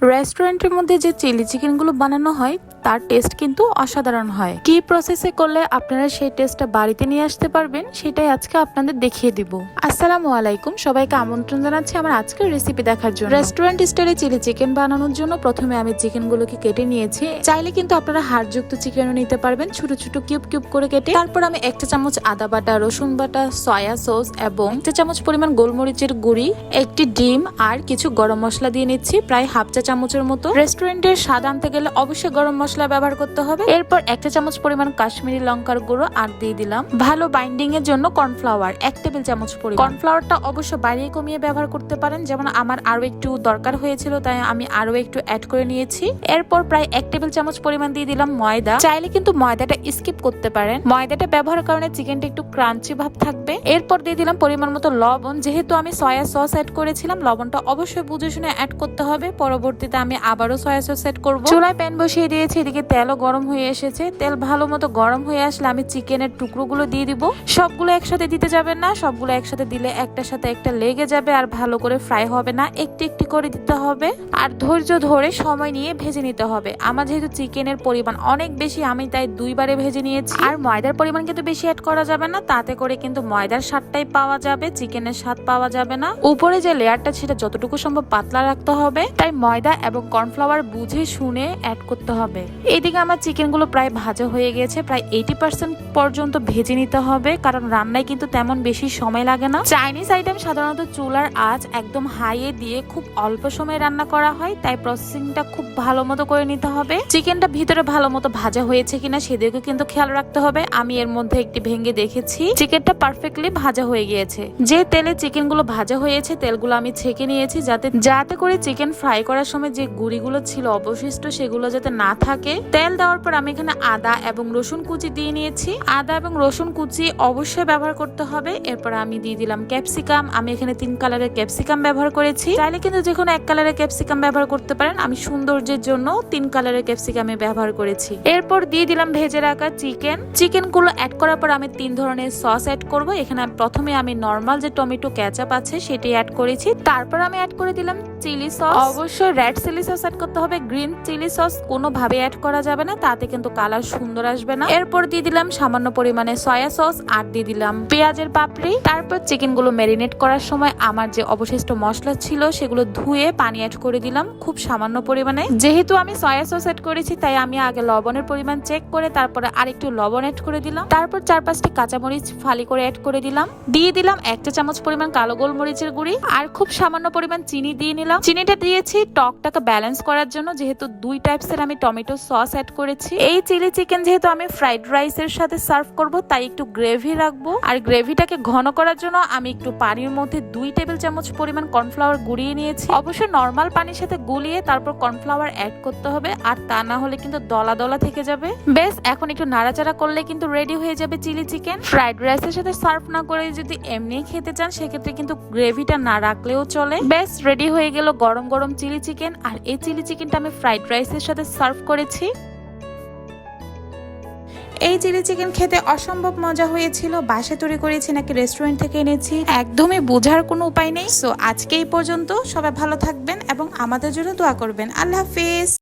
রেস্টুরেন্টের মধ্যে যে চিলি চিকেনগুলো বানানো হয় তার টেস্ট কিন্তু অসাধারণ হয়। কি প্রসেসে করলে আপনারা সেই টেস্টটা বাড়িতে নিয়ে আসতে পারবেন, সেটাই আজকে আপনাদের দেখিয়ে দিব। আসসালামু আলাইকুম, সবাইকে আমন্ত্রণ জানাচ্ছি আমার আজকের রেসিপি দেখার জন্য। রেস্টুরেন্ট স্টাইলে চিলি চিকেন বানানোর জন্য প্রথমে আমি চিকেনগুলোকে কেটে নিয়েছি। চাইলে কিন্তু আপনারা হাড়যুক্ত চিকেনও নিতে পারবেন, ছোট ছোট কিউব কিউব করে কেটে। তারপর আমি একটা চামচ আদা বাটা, রসুন বাটা সয়া সস এবং একটা চামচ পরিমাণ গোলমরিচের গুঁড়ি, একটি ডিম আর কিছু গরম মশলা দিয়ে নিচ্ছি, প্রায় হাফ চা চামচের মতো। রেস্টুরেন্টের স্বাদ আনতে গেলে অবশ্যই গরম মশলা ব্যবহার করতে হবে। এরপর একটা চামচ পরিমাণ কাশ্মীরি লঙ্কার গুঁড়ো আর দিয়ে দিলাম। ভালো বাইন্ডিং এর জন্য কর্নফ্লাওয়ার এক টেবিল চামচ পরিমাণ। কর্নফ্লাওয়ারটা অবশ্য বাড়িয়ে কমিয়ে ব্যবহার করতে পারেন। যেমন আমার আরও একটু দরকার হয়েছিল, তাই আমি আরও একটু অ্যাড করে নিয়েছি। এরপর প্রায় এক টেবিল চামচ পরিমাণ দিয়ে দিলাম ময়দা। চাইলে কিন্তু ময়দাটা স্কিপ করতে পারেন। ময়দাটা ব্যবহার কারণে চিকেনটা একটু ক্রাঞ্চি ভাব থাকবে। এরপর দিয়ে দিলাম পরিমাণ মতো লবণ। যেহেতু আমি সয়া সস অ্যাড করেছিলাম, লবণটা অবশ্যই বুঝে শুনে অ্যাড করতে হবে। পরবর্তীতে আমি আবারও সয়া সস অ্যাড করব। চুলায় প্যান বসিয়ে দিয়েছি। এদিকে তেলও গরম হয়ে এসেছে। তেল ভালো মতো গরম হয়ে আসলে আমি চিকেনের টুকরোগুলো দিয়ে দিব। সবগুলো একসাথে দিতে যাবেন না, সবগুলো একসাথে দিলে একটার সাথে একটা লেগে যাবে আর ভালো করে ফ্রাই হবে না। একটি একটি করে দিতে হবে। আর ধৈর্য ধরে সময় নিয়ে ভেজে নিতে হবে। আমার যেহেতু চিকেনের পরিমাণ অনেক বেশি, আমি তাই দুইবারে ভেজে নিয়েছি। আর ময়দার পরিমাণ কিন্তু বেশি অ্যাড করা যাবে না, তাতে করে কিন্তু ময়দার স্বাদটাই পাওয়া যাবে, চিকেনের স্বাদ পাওয়া যাবে না। উপরে যে লেয়ারটা, সেটা যতটুকু সম্ভব পাতলা রাখতে হবে। তাই ময়দা এবং কর্নফ্লাওয়ার বুঝে শুনে অ্যাড করতে হবে। এইদিকে আমার চিকেনগুলো প্রায় ভাজা হয়ে গেছে, প্রায় এইটি পার্সেন্ট পর্যন্ত ভেজে নিতে হবে, কারণ রান্নায় কিন্তু তেমন বেশি সময় লাগে না। চাইনিজ আইটেম সাধারণত চুলার আঁচ একদম হাইয়ে দিয়ে খুব অল্প সময় রান্না করা হয়, তাই প্রসেসিংটা খুব ভালো মতো করে নিতে হবে। চিকেনটা ভিতরে ভালো মতো ভাজা হয়েছে কিনা সেদিকে কিন্তু খেয়াল রাখতে হবে, আমি এর মধ্যে একটি ভেঙে দেখেছি। চিকেনটা পারফেক্টলি ভাজা হয়ে গিয়েছে। যে তেলে চিকেনগুলো ভাজা হয়েছে, তেলগুলো আমি ছেঁকে নিয়েছি, যাতে যাতে করে চিকেন ফ্রাই করার সময় যে গুড়িগুলো ছিল অবশিষ্ট, সেগুলো যাতে না থাকে তেল দেওয়ার পর আমি এখানে আদা এবং রসুন কুচি দিয়ে নিয়েছি। আদা এবং রসুন কুচি অবশ্যই ব্যবহার করতে হবে। এরপর আমি দিয়ে দিলাম ক্যাপসিকাম। আমি এখানে তিন কালারের ক্যাপসিকাম ব্যবহার করেছি। চাইলে কিন্তু যে কোনো এক কালারের ক্যাপসিকাম ব্যবহার করতে পারেন। আমি সৌন্দর্যের জন্য তিন কালারের ক্যাপসিকামে ব্যবহার করেছি। এরপর দিয়ে দিলাম ভেজে রাখা চিকেন। চিকেনগুলো অ্যাড করার পর আমি তিন ধরনের সস অ্যাড করব। এখানে প্রথমে আমি নর্মাল যে টমেটো ক্যাচাপ আছে সেটি অ্যাড করেছি। তারপর আমি অ্যাড করে দিলাম চিলি সস অবশ্যই রেড চিলি সস অ্যাড করতে হবে। গ্রিন চিলি সস কোনোভাবে অ্যাড করা যাবে না, তাতে কিন্তু কালার সুন্দর আসবে না। এরপর দিয়ে দিলাম সামান্য পরিমাণে সয়া সস আর দিয়ে দিলাম পেঁয়াজের পাপড়ি। তারপর চিকেনগুলো ম্যারিনেট করার সময় আমার যে অবশিষ্ট মশলা ছিল, সেগুলো ধুয়ে পানি অ্যাড করে দিলাম খুব সামান্য পরিমাণে। যেহেতু আমি সয়া সস অ্যাড করেছি, তাই আমি আগে লবণের পরিমাণ চেক করে তারপরে আরেকটু লবণ অ্যাড করে দিলাম। তারপর চার পাঁচটি কাঁচামরিচ ফালি করে অ্যাড করে দিলাম। দিয়ে দিলাম একটা চামচ পরিমাণ কালো গোলমরিচের গুঁড়ি আর খুব সামান্য পরিমাণ চিনি দিয়ে নিলাম চিনিটা দিয়েছি, টকটাকে ব্যালেন্স করার জন্য যেহেতু দুই টাইপসের আমি টমেটো সস অ্যাড করেছি। এই চিলি চিকেন যেহেতু আমি ফ্রাইড রাইসের সাথে সার্ভ করব, তাই একটু গ্রেভি রাখব। আর গ্রেভিটাকে ঘন করার জন্য আমি একটু পানির মধ্যে দুই টেবিল চামচ পরিমাণ কর্নফ্লাওয়ার গুলিয়ে নিয়েছি। অবশ্যই নর্মাল পানির সাথে গুলিয়ে তারপর কর্নফ্লাওয়ার অ্যাড করতে হবে, আর তা না হলে কিন্তু দলা দলা থেকে যাবে। বেশ এখন একটু নাড়াচাড়া করলে কিন্তু রেডি হয়ে যাবে চিলি চিকেন ফ্রাইড রাইসের সাথে সার্ভ না করে যদি এমনি খেতে চান, সেক্ষেত্রে কিন্তু গ্রেভিটা না রাখলেও চলে। বেশ রেডি হয়ে গেল গরম গরম চিলি চিকেন, আর এই চিলি চিকেনটা আমি ফ্রাইড রাইসের সাথে সার্ভ করেছি। এই চিলি চিকেন খেতে অসম্ভব মজা হয়েছিল, বাসে তৈরি করেছি, নাকি রেস্টুরেন্ট থেকে এনেছি, একদমই বোঝার কোনো উপায় নেই। সো আজকে এই পর্যন্ত সবাই ভালো থাকবেন এবং আমাদের জন্য দোয়া করবেন। আল্লাহ হাফিজ।